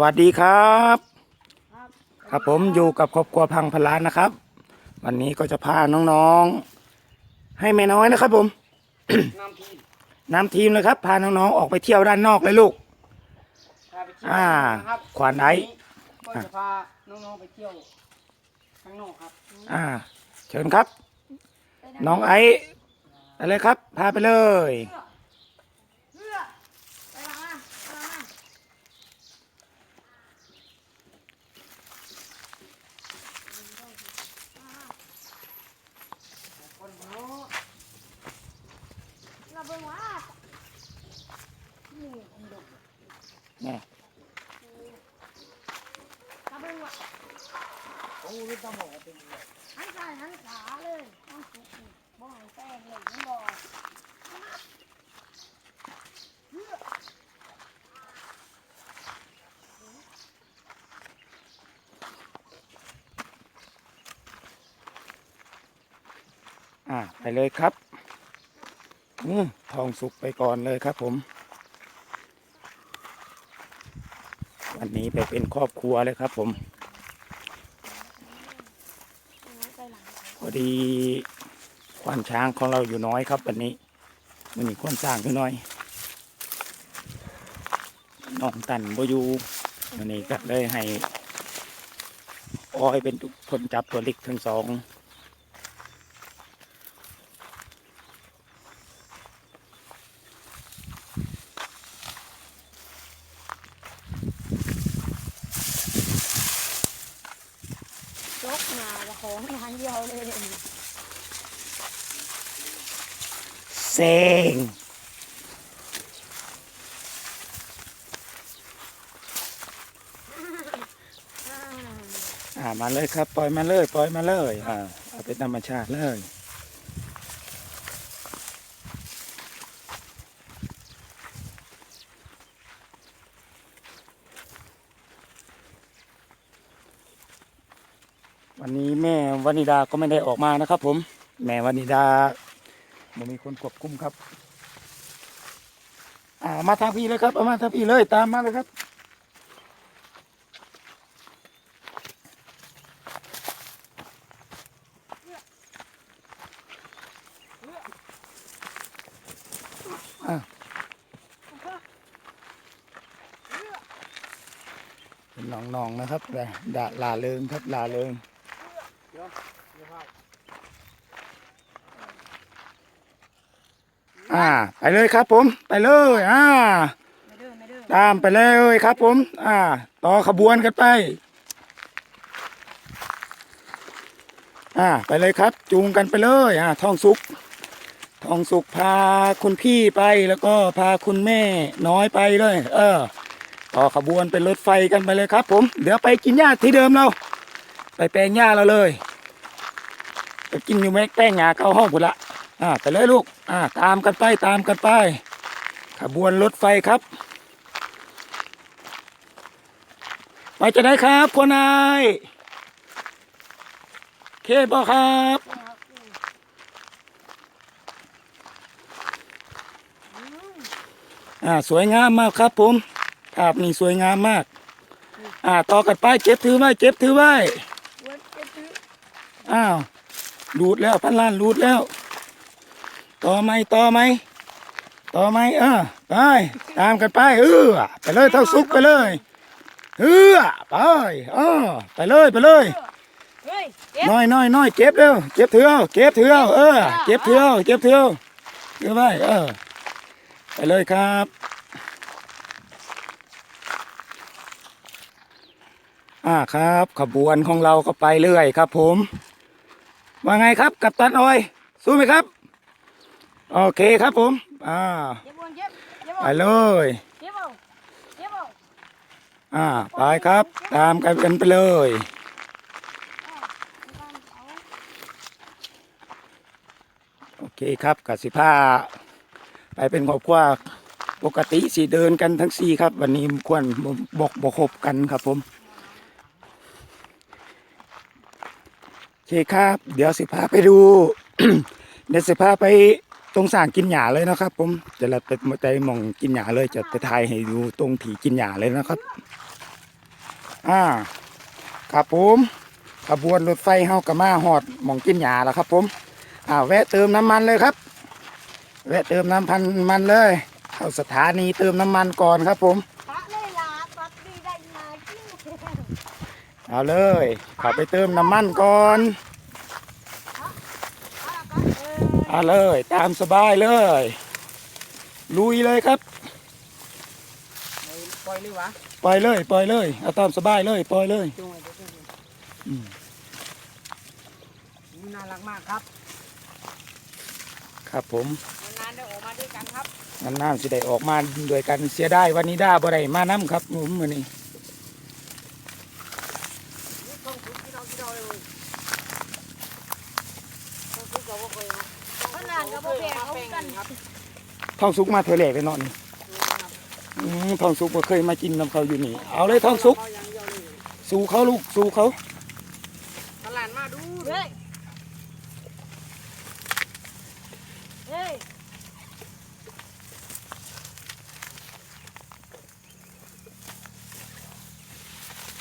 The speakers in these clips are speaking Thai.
สวัสดีครับครับ ครับผมอยู่กับครอบครัวพังพลานนะครับ วันนี้ก็จะพาน้องๆ ให้แม่น้อยนะครับ ผมนำทีมนำทีมเลยครับ พาน้องๆออกไปเที่ยวด้านนอกเลยลูกพาไปเที่ยวอ่านะครับขวานไอก็จะพาน้องๆไปเที่ยวข้างนอกครับ อ่า เชิญครับ น้องไอซ์อะไรครับ พาไปเลย เพื่อไปมาไปมาคนเนาะ เราเป็นว่าหมูของดก นี่ เราเป็นว่า โอ้ยต้องบอกว่าเป็นไง หันซ้ายหันขวาเลยต้องสุกอีกบ่ให้แป้งเลยมันบอก อ่าไปเลยครับอืมทองสุกไปก่อนเลยครับผม วันนี้ไปเป็นครอบครัวเลยครับผม พอดีควานช้างของเราอยู่น้อยครับวันนี้มันมีควานสร้างอยู่น้อยน้องตันบอยู่วันนี้ก็เลยให้อ้อยเป็นคนจับตัวเล็กทั้งสอง จกหนาจะของ ทางเดียวเลยเซ็งอ่ามาเลยครับ ปล่อยมาเลย ปล่อยมาเลย อ่าเอาเป็นธรรมชาติเลย วันนี้แม่วานิดาก็ไม่ได้ออกมานะครับ ผม แม่วานิดาไม่มีคนควบคุมครับ อ่ามาทางพี่เลยครับเอามาทางพี่เลยตามมาเลยครับเป็นน้องๆนะครับแต่ดาลาเริงครับลาเริง เดี๋ยวเดี๋ยวพา อ่า ไปเลยครับผม ไปเลยอ่าไม่เด้อไม่เด้อตามไปเลยครับผม อ่า ต่อขบวนกันไป อ่า ไปเลยครับ จูงกันไปเลย อ่าทองสุกทองสุกพาคุณพี่ไปแล้วก็พาคุณแม่น้อยไปเลย เออ ต่อขบวนเป็นรถไฟกันไปเลยครับ ผม เดี๋ยวไปกินหญ้าที่เดิมเรา ไปแปลงหญ้าเราเลยไปกินอยู่แม่แป้งหญ้าเข้าห้องพุ่นละ อ่าไปเลยลูกอ่าตามกันไปตามกันไป ขบวนรถไฟครับ ไปจะได้ครับคุณนายเคบอครับอ่าสวยงามมากครับผมภาพนี้สวยงามมาก อ่าต่อกันไปเจ็บถือไว้เจ็บถือไว้เว้ยเจ๊ตื้ออ้าวรูดแล้วพันล้านรูดแล้ว ต่อไหมต่อไหมต่อไหมเออไปตามกันไปเออไปเลยเท่าซุกไปเลยเออไปเออไปเลยไปเลยน้อยน้อยน้อยเก็บเร็วเก็บเถือเก็บเถือเออเก็บเถือเก็บเถือเก็บไว้เออไปเลยครับอ่าครับ ขบวนของเราก็ไปเรื่อยครับ ผม ว่าไงครับกับตันอ้อย สู้ไหมครับ โอเคครับผม อ่าเจ๊บวนเจ๊บเจ๊บไปเอาเลยเจ๊บเอาเจ๊บเอาอ่า ไปครับ ตามกันกันไปเลย โอเคครับกสิผ้าไปเป็นครอบครัวปกติสีเดินกันทั้งสี่ครับ วันนี้ควรบอกบอกคบกันครับผมโอเคครับ เดี๋ยวสิพาไปดู เดี๋ยวสิพาไปต รงสร้างกินหญ้าเลยนะครับ ผมจะละไปใจมองกินหญ้าเลยจะไปถ่ายให้ดูตรงถีกินหญ้าเลยนะครับอ่าครับผมขบวนรถไฟเฮากะมาหอดมองกินหยาแล้วครับ ผมอ่าแวะเติมน้ำมันเลยครับ แวะเติมน้ำพันมันเลยเข้าสถานีเติมน้ำมันก่อนครับ ผมเอาเลยขับไปเติมน้ำมันก่อน เอาเลยตามสบายเลย ลุยเลยครับ ปล่อยเลยวะปล่อยเลย ปล่อยเลยเอาตามสบายเลยปล่อยเลยจูงไว้เดี๋ยวจูงไว้อืมน่ารักมากครับครับผมนานๆได้ออกมาด้วยกันครับ นานๆสิได้ออกมาด้วยกันเสียได้วันนี้ได้บ่ได้มาน้ำครับผมมือนี้นี่ต้องคุยที่เราที่เราเลยต้องคุยกับว่าเคย ขนาดกับพ่อแม่เขากัน ครับ ทองสุกมาเทอแหลกไปนอนนี่ทองสุกบ่เคยมากินน้ำเขาอยู่นี่ เอาเลยทองสุก สู่เขาลูก สู่เขาตลาดมาดูเฮ้ยเฮ้ย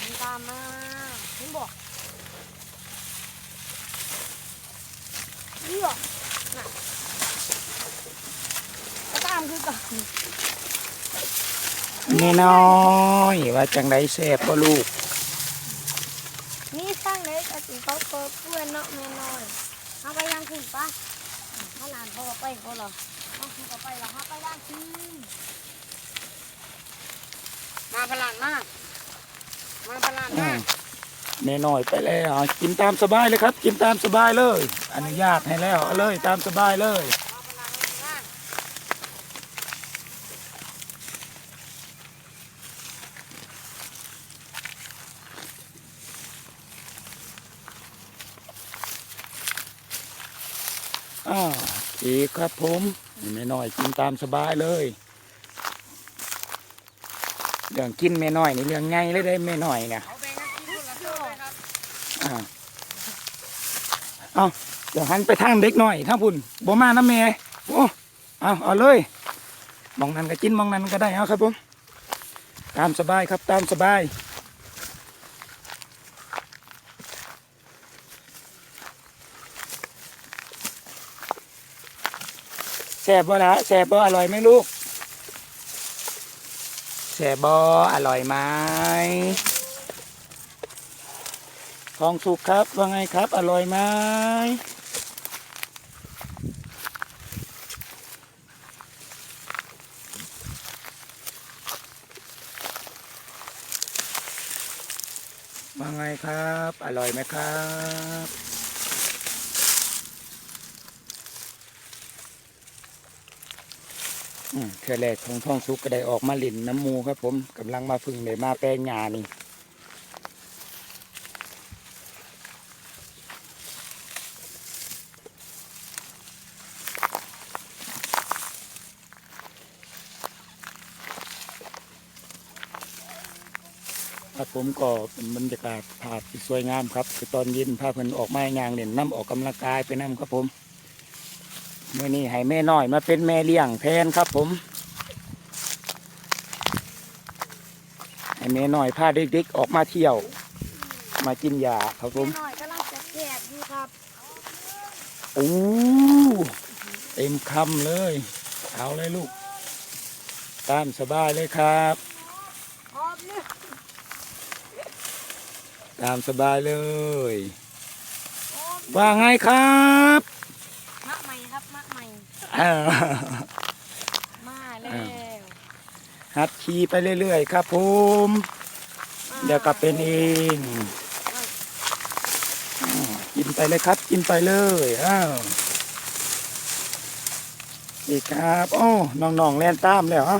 มันตามมาเห็นบอกเหี้ยน่ะก็ตามคือกันแน่น้อยว่าจังไดแซ่บบ่ลูก นี่สร้างเลยกะติเขาเปิดเพื่อนเนาะแม่น้อยเอาไปยังคุณปะถ้าหลานพ่อไปเขาเหรอเอาคุณก็ไปเหรอเขาไปด้านที่มาพลานมามาพลานอืมามแม่น้อยไปแล้วอะกินตามสบายเลยครับ กินตามสบายเลย อนุญาตให้แล้วเอาเลยตามสบายเลย มาพลานมา อ่า โอเครับผมแม่น้อยกินตามสบายเลยเรื่องกินแม่น้อยนี่เรื่องไงเลยได้แม่น้อยเนี่ยเอาไปงั้นกินคนะเท่าเลยครับอ่าเอาเดี๋ยวหันไปทางเด็กหน่อยถ้าพุ่นบ่มานะแม่โอ้เอาเอาเลยมองนั้นก็กินมองนั้นก็ได้เอาครับผมตามสบายครับตามสบาย แซ่บบ่ละแซ่บบ่อร่อยไหมลูกแซ่บบ่อร่อยไหมทองสุกครับว่าไงครับ อร่อยไหมว่าไงครับ อร่อยไหมครับอืม เทือแรกของท้องสุกก็ได้ออกมาหลินน้ำมูครับ ผมกำลังมาพึ่งเลยมาแปลงหญ้านี่ครับผมก็เป็นบรรยากาศภาพที่สวยงามครับ คือตอนเย็นพาเพิ่นออกมายางเล่นน้ำออกกำลังกายไปน้ำครับผม เมื่อนี้ให้แม่น้อยมาเป็นแม่เลี้ยงแทนครับผม ให้แม่น้อยพาเด็กๆออกมาเที่ยว มากินยาครับผมแม่น้อยกำลังจะแกบอยู่ครับโอ้เต็มคำเลย เอาเลยลูก ตามสบายเลยครับพร้อมเนี่ยตามสบายเลยพร้อมว่าไงครับ มะใหม่ครับมะใหม่ อ่า มาแล้วหัดขี่ไปเรื่อยๆครับผมเดี๋ยวก็เป็นเองกินไปเลยครับ กินไปเลยอ้าวนี่ครับโอ้น้องๆแล่นตามแล้วอะ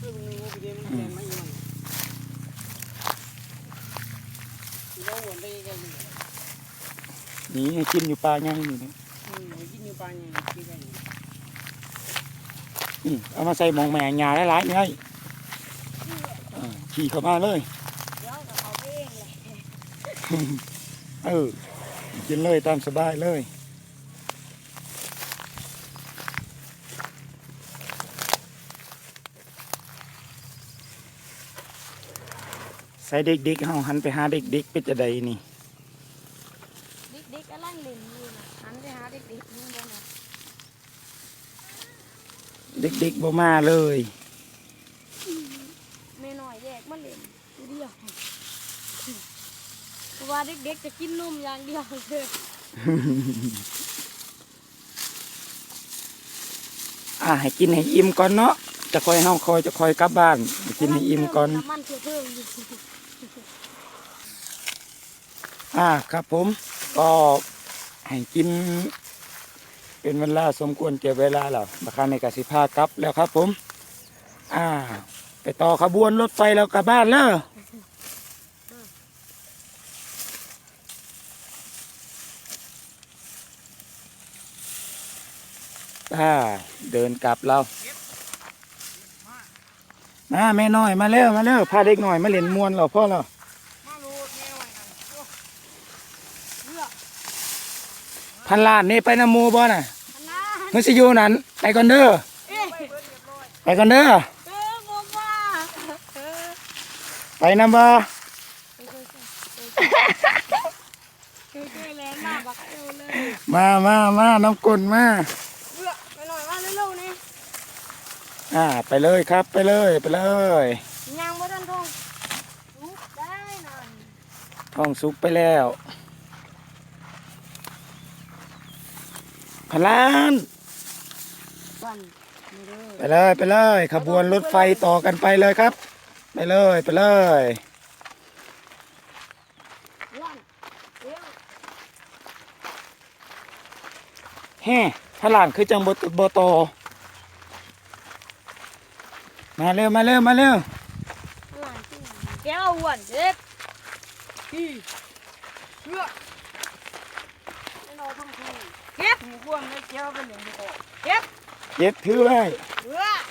คือมันงูไปเดียวมันเดินไม่ยอมเราวนไปกันเลยนี่ให้กินอยู่ปลายังนี่นะ อืมกินอยู่ปลาเนี่ยกินกัน นี่ เอามาใส่หมองแมงยาหลายๆนี่ให้อ่าขี่เข้ามาเลยเดี๋ยวจะเอาไปเองเลยเออกินเลยตามสบายเลยส่เด็กๆเฮาหันไปหาเด็กๆเป็นจะใดนี่เด็กๆกำลังเล่นอยู่นะหันไปหาเด็กๆนี่เดี๋ยวนะ เด็กๆบ่มาเลยแม่น้อยแยกมาเล่นอยู่เดียวเพราะว่าเด็กๆจะกินนมอย่างเดียวเลยอ่าให้กินให้อิ่มก่อนเนาะจะคอยเฮาคอยจะคอยกลับบ้านให้กินให้อิ่มก่อนน้ำมันเพิ่มอยู่อ่าครับผมก็ให้กิน เป็นเวลาสมควรเก็บเวลาแล้วราคาในกสิภากลับแล้วครับ ผม อ่า ไปต่อขบวนรถไฟแล้วกลับบ้านแล้วอ่าเดินกลับเรามาแม่น้อยมาเร็วมาเร็วพาเด็กหน่อยมาเล่นมวนเราพ่อเราลูดแม่ไว้นั่นโอ้เลือก พันล้านนี่ไปน้ำหมูบ่น่ะอันนั้นมึงสิอยู่นั้น ไปก่อนเด้อเอ๊ะไปเบิดเรียบร้อยไปก่อนเด้อเออบอกว่าเออไปน้ำบ่เคยเคยแรงมากบักเอวเลยมามามาน้ำกลนมาเลือกไปหน่อยว่าเร็วๆนี่อ่าไปเลยครับไปเลยไปเลยยังบ่ทันทงลุกได้นั่นท้องสุกไปแล้ว พันล้านวันนี่เด้อไปเลยไปเลยขบวนรถไฟต่อกันไปเลยครับ ไปเลยไปเลยวันเร็วแฮ่พันล้านคือจังบโบโตอมาเร็วมาเร็วมาเร็วหลานจริงแก้วอ้วนเด็ด อีเลือก ไม่รอทั้งที เก็บหมูกวงให้เกี้ยวไปหลิงดีกว่าเก็บเย็ดถือไว้เลือก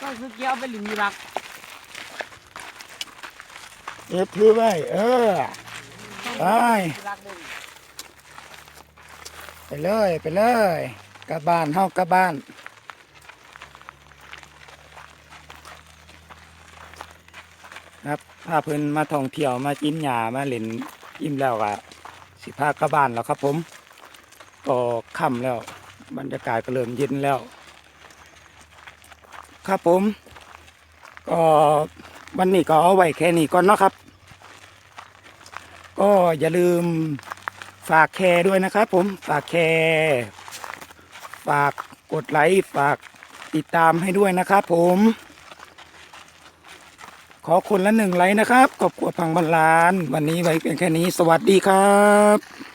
ต้องซื้อเกี้ยวไปหลิงดีรักเย็ดถือไว้เออ ไปดีรักเลยไปเลยไปเลยกลับบ้านเฮากลับบ้าน ครับพาเพิ่นมาท่องเที่ยวมากินหญ้ามาเล่นอิ่มแล้วก็สิพากลับบ้านแล้วครับผม ก็ค่ำแล้ว บรรยากาศก็เริ่มเย็นแล้ว ครับผม ก็วันนี้ก็เอาไว้แค่นี้ก่อนเนาะครับ ก็อย่าลืมฝากแชร์ด้วยนะครับ ผมฝากแชร์ฝากกดไลค์ฝากติดตามให้ด้วยนะครับ ผม ขอคนละหนึ่งไลค์นะครับขอบคุณพังบรรลาน วันนี้ไว้เพียงแค่นี้ สวัสดีครับ